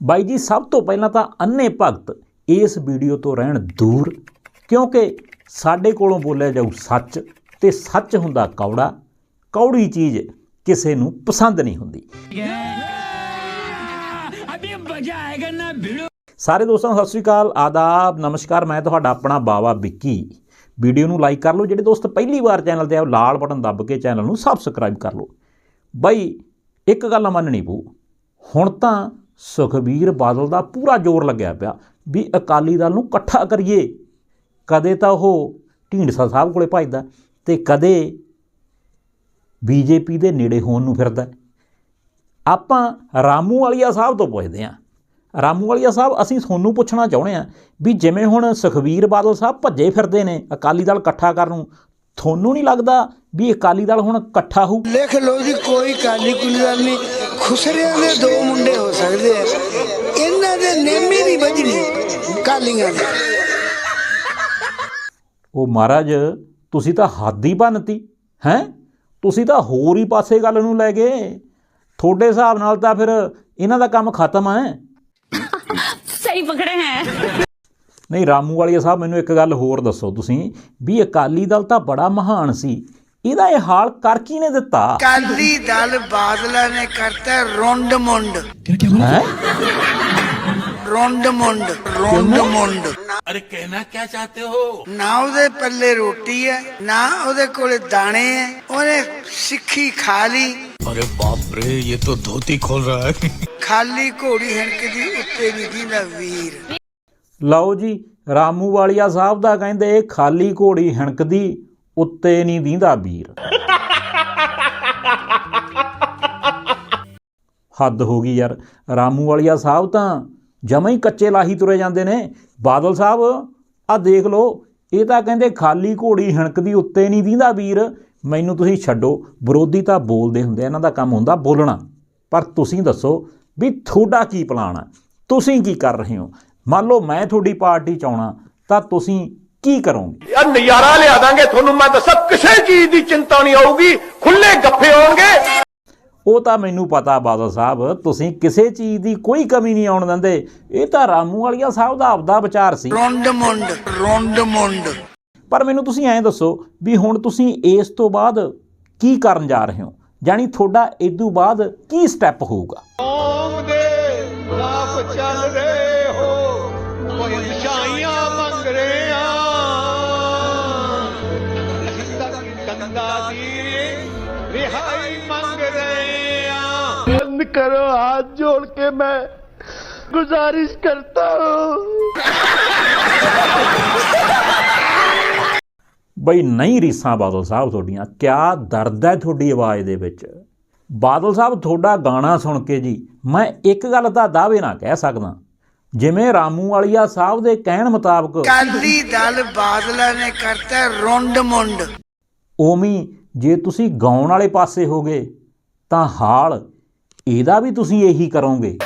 ਬਾਈ ਜੀ, ਸਭ ਤੋਂ ਪਹਿਲਾਂ ਤਾਂ ਅੰਨੇ ਭਗਤ ਇਸ ਵੀਡੀਓ ਤੋਂ ਰਹਿਣ ਦੂਰ, ਕਿਉਂਕਿ ਸਾਡੇ ਕੋਲੋਂ ਬੋਲਿਆ ਜਾਊ ਸੱਚ ਤੇ ਸੱਚ ਹੁੰਦਾ ਕੌੜਾ, ਕੌੜੀ ਚੀਜ਼ ਕਿਸੇ ਨੂੰ ਪਸੰਦ ਨਹੀਂ ਹੁੰਦੀ। ਸਾਰੇ ਦੋਸਤਾਂ ਨੂੰ ਸਤਿ ਸ੍ਰੀ ਅਕਾਲ, ਆਦਾਬ, ਨਮਸਕਾਰ, ਮੈਂ ਤੁਹਾਡਾ ਆਪਣਾ ਬਾਵਾ ਵਿੱਕੀ। ਵੀਡੀਓ ਨੂੰ ਲਾਈਕ ਕਰ ਲਓ, ਜਿਹੜੇ ਦੋਸਤ ਪਹਿਲੀ ਵਾਰ ਚੈਨਲ ਤੇ ਆਓ ਲਾਲ ਬਟਨ ਦੱਬ ਕੇ ਚੈਨਲ ਨੂੰ ਸਬਸਕ੍ਰਾਈਬ ਕਰ ਲਓ। ਬਾਈ, ਇੱਕ ਗੱਲ ਮੰਨਣੀ ਪਊ, ਹੁਣ ਤਾਂ ਸੁਖਬੀਰ ਬਾਦਲ ਦਾ ਪੂਰਾ ਜ਼ੋਰ ਲੱਗਿਆ ਪਿਆ ਵੀ ਅਕਾਲੀ ਦਲ ਨੂੰ ਇਕੱਠਾ ਕਰੀਏ। ਕਦੇ ਤਾਂ ਉਹ ਢੀਂਡਸਾ ਸਾਹਿਬ ਕੋਲੇ ਭੱਜਦਾ ਤੇ ਕਦੇ ਬੀਜੇਪੀ ਦੇ ਨੇੜੇ ਹੋਣ ਨੂੰ ਫਿਰਦਾ ਆਪਾਂ ਰਾਮੂ ਵਾਲੀਆ ਸਾਹਿਬ ਤੋਂ ਪੁੱਛਦੇ ਹਾਂ। ਰਾਮੂ ਵਾਲੀਆ ਸਾਹਿਬ, ਅਸੀਂ ਤੁਹਾਨੂੰ ਪੁੱਛਣਾ ਚਾਹੁੰਦੇ ਹਾਂ ਵੀ ਜਿਵੇਂ ਹੁਣ ਸੁਖਬੀਰ ਬਾਦਲ ਸਾਹਿਬ ਭੱਜੇ ਫਿਰਦੇ ਨੇ ਅਕਾਲੀ ਦਲ ਇਕੱਠਾ ਕਰਨ ਨੂੰ, ਤੁਹਾਨੂੰ ਨਹੀਂ ਲੱਗਦਾ ਵੀ ਅਕਾਲੀ ਦਲ ਹੁਣ ਇਕੱਠਾ ਹੋਊ? ਲਿਖ ਲਓ ਜੀ, ਕੋਈ ਕਾਲੀ ਕੁਲੀ ਨਹੀਂ। ਖੁਸਰਿਆਂ ਦੇ ਦੋ ਮੁੰਡੇ ਹੋ ਸਕਦੇ ਆ। ਇਹਨਾਂ ਦੇ ਨੇਮੇ ਵੀ ਵੱਜਣੀ ਕਾਲੀਆਂ ਦੇ। ਉਹ ਮਹਾਰਾਜ ਤੁਸੀਂ ਤਾਂ ਹੱਦ ਹੀ ਬੰਨਤੀ ਹੈ? ਤੁਸੀਂ ਤਾਂ ਹੋਰ ਹੀ ਪਾਸੇ ਗੱਲ ਨੂੰ ਲੈ ਗਏ। ਤੁਹਾਡੇ ਹਿਸਾਬ ਨਾਲ ਤਾਂ ਫਿਰ ਇਹਨਾਂ ਦਾ ਕੰਮ ਖਤਮ ਹੈ। ਸਹੀ ਪਕੜੇ ਹੈ। ਨਹੀਂ ਰਾਮੂ ਵਾਲੀਆ ਸਾਹਿਬ ਮੈਨੂੰ ਇੱਕ ਗੱਲ ਹੋਰ ਦੱਸੋ ਤੁਸੀਂ। ਵੀ ਅਕਾਲੀ ਦਲ ਤਾਂ ਬੜਾ ਮਹਾਨ ਸੀ। ਇਹਦਾ ਇਹ ਹਾਲ ਕਰ ਕੀ ਨੇ ਦਿੱਤਾ? ਕਾਲੀ ਦਲ ਬਾਦਲਾ ਨੇ ਕਰਤਾ ਰੋਂਡ ਮੁੰਡ। ਹੈ? ਮੁੰਡ ਰੋਂਡ ਮੁੰਡ। ਅਰੇ ਕਹਿਣਾ ਕੀ ਚਾਹਤੇ ਹੋ? ਨਾ ਉਹਦੇ ਪੱਲੇ ਰੋਟੀ ਹੈ ਨਾ ਉਹਦੇ ਕੋਲੇ ਦਾਣੇ ਹੈ ਉਹਨੇ ਸਿੱਖੀ ਖਾ ਲਈ। ਅਰੇ ਬਾਪ ਰੇ ਇਹ ਤਾਂ ਧੋਤੀ ਖੋਲ ਰਹਾ ਹੈ। ਖਾਲੀ ਘੋੜੀ ਹਣਕਦੀ ਉੱਤੇ ਨਹੀਂ ਨਾ ਵੀਰ। ਲਓ ਜੀ ਰਾਮੂ ਵਾਲੀਆ ਸਾਹਿਬ ਦਾ ਕਹਿੰਦੇ ਖਾਲੀ ਘੋੜੀ ਹਣਕਦੀ ਉੱਤੇ ਨਹੀਂ ਦੀਂਦਾ ਵੀਰ। ਹੱਦ ਹੋ ਗਈ ਯਾਰ। ਰਾਮੂ ਵਾਲੀਆ ਸਾਹਿਬ ਤਾਂ ਜਮਾਂ ਹੀ ਕੱਚੇ ਲਾਹੀ ਤੁਰੇ ਜਾਂਦੇ ਨੇ। ਬਾਦਲ ਸਾਹਿਬ ਆ ਦੇਖ ਲਓ, ਇਹ ਤਾਂ ਕਹਿੰਦੇ ਖਾਲੀ ਘੋੜੀ ਹਣਕਦੀ ਉੱਤੇ ਨਹੀਂ ਦੀਂਦਾ ਵੀਰ। ਮੈਨੂੰ ਤੁਸੀਂ ਛੱਡੋ, ਵਿਰੋਧੀ ਤਾਂ ਬੋਲਦੇ ਹੁੰਦੇ ਇਹਨਾਂ ਦਾ ਕੰਮ ਹੁੰਦਾ ਬੋਲਣਾ। ਪਰ ਤੁਸੀਂ ਦੱਸੋ ਵੀ ਤੁਹਾਡਾ ਕੀ ਪਲਾਨ ਆ? ਤੁਸੀਂ ਕੀ ਕਰ ਰਹੇ ਹੋ? ਮੰਨ ਲਓ ਮੈਂ ਤੁਹਾਡੀ ਪਾਰਟੀ ਚ ਆਉਣਾ, ਤਾਂ ਤੁਸੀਂ ਕੀ ਕਰੋਗੇ? ਯਾਰ ਨਜ਼ਾਰਾ ਲਿਆ ਦਾਂਗੇ ਤੁਹਾਨੂੰ ਮੈਂ ਦੱਸਾਂ ਕਿਸੇ ਚੀਜ਼ ਦੀ ਚਿੰਤਾ ਨਹੀਂ ਆਊਗੀ ਖੁੱਲੇ ਗੱਫੇ ਆਉਣਗੇ। ਉਹ ਤਾਂ ਮੈਨੂੰ ਪਤਾ ਬਾਦਲ ਸਾਹਿਬ ਤੁਸੀਂ ਕਿਸੇ ਚੀਜ਼ ਦੀ ਕੋਈ ਕਮੀ ਨਹੀਂ ਆਉਣ ਦਿੰਦੇ। ਇਹ ਤਾਂ ਰਾਮੂ ਵਾਲੀਆ ਸਾਹਿਬ ਦਾ ਆਪਦਾ ਵਿਚਾਰ ਸੀ। ਰੁੰਡ ਮੁੰਡ ਰੁੰਡ ਮੁੰਡ। ਪਰ ਮੈਨੂੰ ਤੁਸੀਂ ਐਂ ਦੱਸੋ ਵੀ ਹੁਣ ਤੁਸੀਂ ਇਸ ਤੋਂ ਬਾਅਦ ਕੀ ਕਰਨ ਜਾ ਰਹੇ ਹੋ? ਜਾਨੀ ਤੁਹਾਡਾ ਇਦੋਂ ਬਾਅਦ ਕੀ ਸਟੈਪ ਹੋਊਗਾ? ਕੌਮ ਦੇ ਖਿਲਾਫ ਚੱਲ ਰਹੇ ਹੋ ਕੋਈ ਨਿਸ਼ਾਨੀਆਂ ਮੰਗ ਰਹੇ ਆ। ਕਰੋ ਹੱਥ ਜੋੜ ਕੇ ਮੈਂ ਗੁਜ਼ਾਰਿਸ਼ ਕਰਤਾ ਹੂੰ। ਬਈ ਨਹੀਂ ਰੀਸਾਂ ਬਾਦਲ ਸਾਹਿਬ ਤੁਹਾਡੀਆਂ ਕਿਆ ਦਰਦ ਹੈ ਤੁਹਾਡੀ ਆਵਾਜ਼ ਦੇ ਵਿੱਚ? ਬਾਦਲ ਸਾਹਿਬ ਤੁਹਾਡਾ ਗਾਣਾ ਸੁਣ ਕੇ ਜੀ ਮੈਂ ਇੱਕ ਗੱਲ ਤਾਂ ਦਾਅਵੇ ਨਾ ਕਹਿ ਸਕਦਾ। ਜਿਵੇਂ ਰਾਮੂ ਵਾਲੀਆ ਸਾਹਿਬ ਦੇ ਕਹਿਣ ਮੁਤਾਬਕ ਕਾਲੀ ਦਲ ਬਾਦਲਾਂ ਨੇ ਕਰਤਾ ਰੁੰਡ ਮੁੰਡ। ਉਵੇਂ ਜੇ ਤੁਸੀਂ ਗਾਉਣ ਵਾਲੇ ਪਾਸੇ ਹੋਗੇ ਤਾਂ ਹਾਲ ਇਹਦਾ ਵੀ ਤੁਸੀਂ ਇਹੀ ਕਰੋਗੇ।